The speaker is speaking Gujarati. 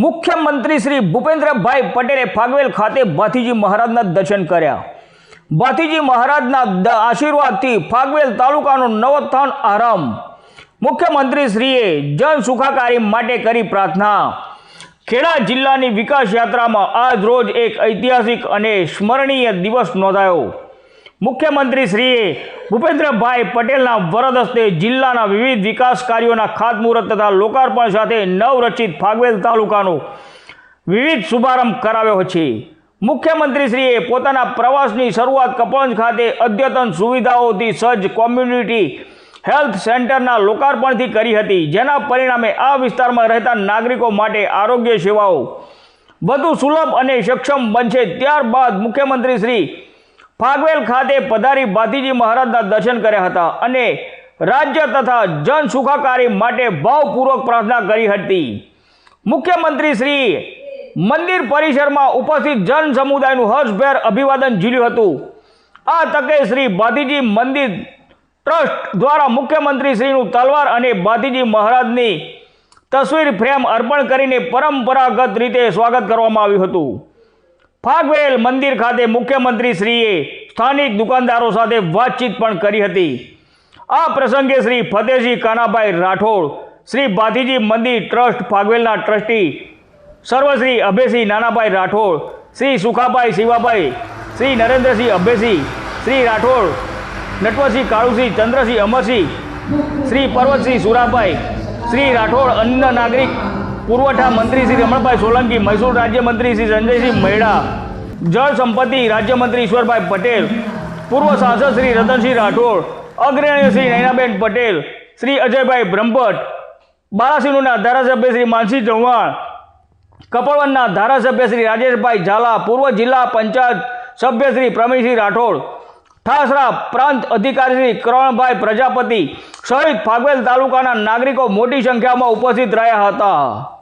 મુખ્યમંત્રી શ્રી ભૂપેન્દ્રભાઈ પટેલે ફાગવેલ ખાતે ભાથીજી મહારાજના દર્શન કર્યા. ભાથીજી મહારાજના આશીર્વાદથી ફાગવેલ તાલુકાનો નવોત્થાન આરંભ. મુખ્યમંત્રી શ્રીએ જન સુખાકારી માટે કરી પ્રાર્થના. ખેડા જિલ્લાની વિકાસ યાત્રામાં આજ રોજ એક ઐતિહાસિક અને સ્મરણીય દિવસ નોંધાયો. મુખ્યમંત્રી શ્રીએ ભૂપેન્દ્રભાઈ પટેલના વરદ હસ્તે જિલ્લાના વિવિધ વિકાસ કાર્યોના ખાતમુહૂર્ત તથા લોકાર્પણ સાથે નવરચિત ફાગવેલ તાલુકાનો વિવિધ શુભારંભ કરાવ્યો છે. મુખ્યમંત્રીશ્રીએ પોતાના પ્રવાસની શરૂઆત કપોંજ ખાતે અદ્યતન સુવિધાઓથી સજ્જ કોમ્યુનિટી હેલ્થ સેન્ટરના લોકાર્પણથી કરી હતી, જેના પરિણામે આ વિસ્તારમાં રહેતા નાગરિકો માટે આરોગ્ય સેવાઓ વધુ સુલભ અને સક્ષમ બનશે. ત્યારબાદ મુખ્યમંત્રી શ્રી ફાગવેલ ખાતે પધારી ભાતીજી મહારાજના દર્શન કર્યા હતા અને રાજ્ય તથા જન સુખાકારી માટે ભાવપૂર્વક પ્રાર્થના કરી હતી. મુખ્યમંત્રી શ્રી મંદિર પરિસરમાં ઉપસ્થિત જન સમુદાયનું હર્ષભેર અભિવાદન ઝીલ્યું હતું. આ તકે શ્રી ભાતીજી મંદિર ટ્રસ્ટ દ્વારા મુખ્યમંત્રી શ્રીનું તલવાર અને ભાતીજી મહારાજની તસવીર ફ્રેમ અર્પણ કરીને પરંપરાગત રીતે સ્વાગત કરવામાં આવ્યું હતું. ફાગવેલ મંદિર ખાતે મુખ્યમંત્રી શ્રીએ સ્થાનિક દુકાનદારો સાથે વાતચીત પણ કરી હતી. આ પ્રસંગે શ્રી ફતેહસિંહ કાનાભાઈ રાઠોડ, શ્રી ભાતીજી મંદિર ટ્રસ્ટ, ફાગવેલના ટ્રસ્ટી સર્વશ્રી અભયસિંહ નાનાભાઈ રાઠોડ, શ્રી સુખાભાઈ શિવાભાઈ, શ્રી નરેન્દ્રસિંહ અભયસિંહ, શ્રી રાઠોડ, નટવરસિંહ કાળુસિંહ, ચંદ્રસિંહ અમરસિંહ, શ્રી પર્વતસિંહ સુરાભાઈ, શ્રી રાઠોડ અન્ન નાગરિક પુરવઠા મંત્રી શ્રી રમણભાઈ સોલંકી, મૈસૂર રાજ્યમંત્રી શ્રી સંજયસિંહ મહેડા જળ સંપત્તિ રાજ્યમંત્રી ઈશ્વરભાઈ પટેલ, પૂર્વ સાંસદ શ્રી રતનસિંહ રાઠોડ, અગ્રણીય શ્રી નૈનાબેન પટેલ, શ્રી અજયભાઈ બ્રહ્મભટ્ટ, બારાસિનોના ધારાસભ્ય શ્રી માનસિંહ ચૌહાણ, કપડવનના ધારાસભ્ય શ્રી રાજેશભાઈ ઝાલા, પૂર્વ જિલ્લા પંચાયત સભ્ય શ્રી પ્રવીણસિંહ રાઠોડ ઠાસરા પ્રાંત અધિકારી કરણભાઈ પ્રજાપતિ સહિત ફાગવેલ તાલુકાના નાગરિકો મોટી સંખ્યામાં ઉપસ્થિત રહ્યા હતા.